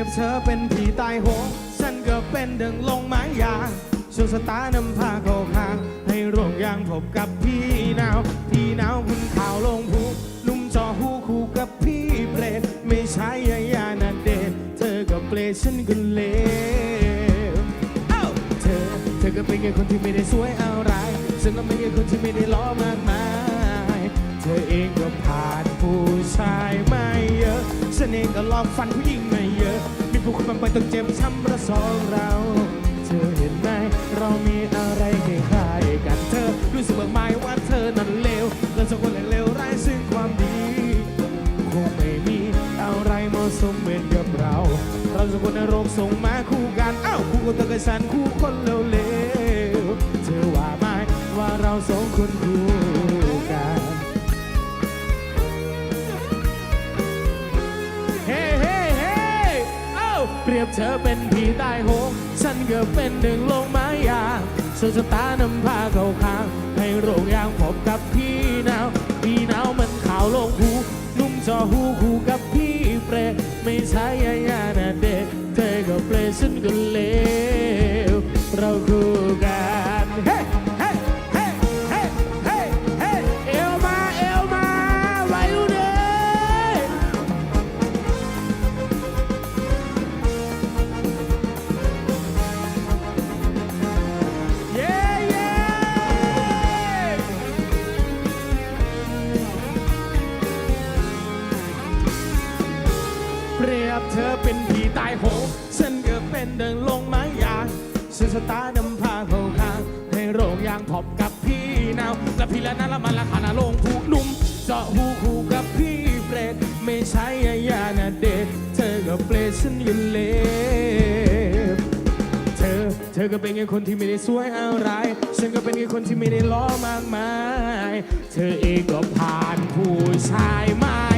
รียบเธอเป็นผีตายโหงฉันก็เป็นดึงลงไม้ยางช่วงสตาร์นำพาเข้าข้างให้โรงยางพบกับพี่หนาว พี่หนาวคุณข่าวลงผูนุ่มจอหูคู่กับพี่เปรตไม่ใช่ยายานาเดชเธอก็เปรตฉันก็เลวเอ้าเธอ เธอก็เป็นแค่คนที่ไม่ได้สวยอะไรฉันก็เป็นแค่คนที่ไม่ได้ล้อมากมาย เธอเองก็ผ่านผู้ชายมาเยอะฉันเองก็ลองฟันผู้หญิงมาเยอะ มีผู้คนบางไปต้องเจ็บช้ำระสองเรา เธอเห็นไหมเรามีอะไรคล้ายๆกันเธอ รู้สึกบ้างไหมว่าเธอนั้นเลวเราสองคนเลวร้ายซึ่งความดีคงไม่มีอะไรเหมาะสมเหมือนกับเรา เราสองคนในโรคส่งมาคู่กันอ้าวคู่กันเธอกับฉันคู่คนเลวๆเธอว่าไหมว่าเราสองคนคู่ เปรียบเธอเป็นผีตายโหงฉันก็เป็นหนึ่งลงไม้ยางส่วนสตานำพาเข้าข้าง ให้โรงยางพบกับพี่หนาวพี่หนาวมันขาวลงหูนุ่มจอหูคู่กับพี่เปรไม่ใช่ยายานาเด็กเธอก็เปรฉันก็เล สตาร์นำพาเขาข้างให้โรงยางพบกับพี่นาวและพี่และนั้นละมันละขานาลงผูกนุ่มเจาะหูคู่กับพี่เปรตไม่ใช่ยายานาเดชเธอก็เปรตฉันอยันเลวเธอเธอก็เป็นแค่คนที่ไม่ได้สวยอะไร ฉันก็เป็นแค่คนที่ไม่ได้ล้อมากมาย เธอเองก็ผ่านผู้ชายมา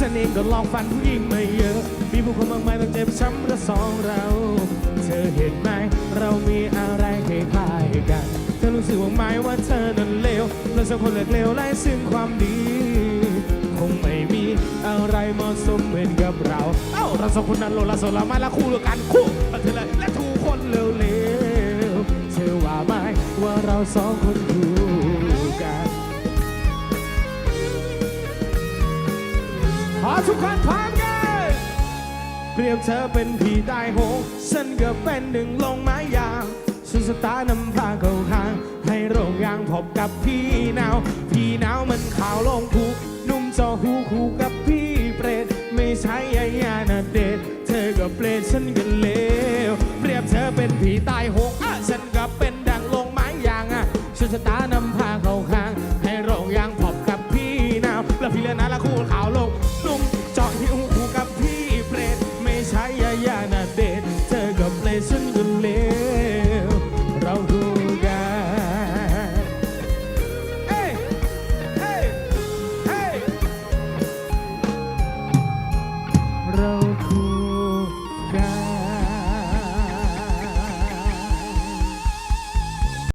ฉันเองก็ลองฟันผู้หญิงมาเยอะ มีผู้คนมากมายต้องเจ็บช้ำระสองเรา เธอเห็นไหม เรามีอะไรคล้ายๆกัน เธอรู้สึกบ้างไหมว่าเธอนั้นเลวเราสองคนเลือกเลวไล่ซึ่งความดี คงไม่มีอะไรเหมาะสมเหมือนกับเรา เอ้าเราสองคนนั้นโลละโซละมาละคู่กันคู่กันเธอเลยและทุกคนเร็วๆเธอว่าไหมว่าเราสองคนคู่ ขอทุกคนพร้อมกันเปรียบเธอเป็นผีตายโหงฉันก็เป็นหนึ่งลงไม้ยางสุสตานำพาเข้าทาง ให้โรงยางพบกับพี่หนาว พี่หนาวมันขาวลงผูกนุ่มจอหูคู่กับพี่เปรตไม่ใช่ยายานาเดชเธอก็เปรตฉันกันเลวเปรียบเธอเป็นผีตายโหงฉันก็เป็นดังลงไม้ยางสุสตานำพา Rise and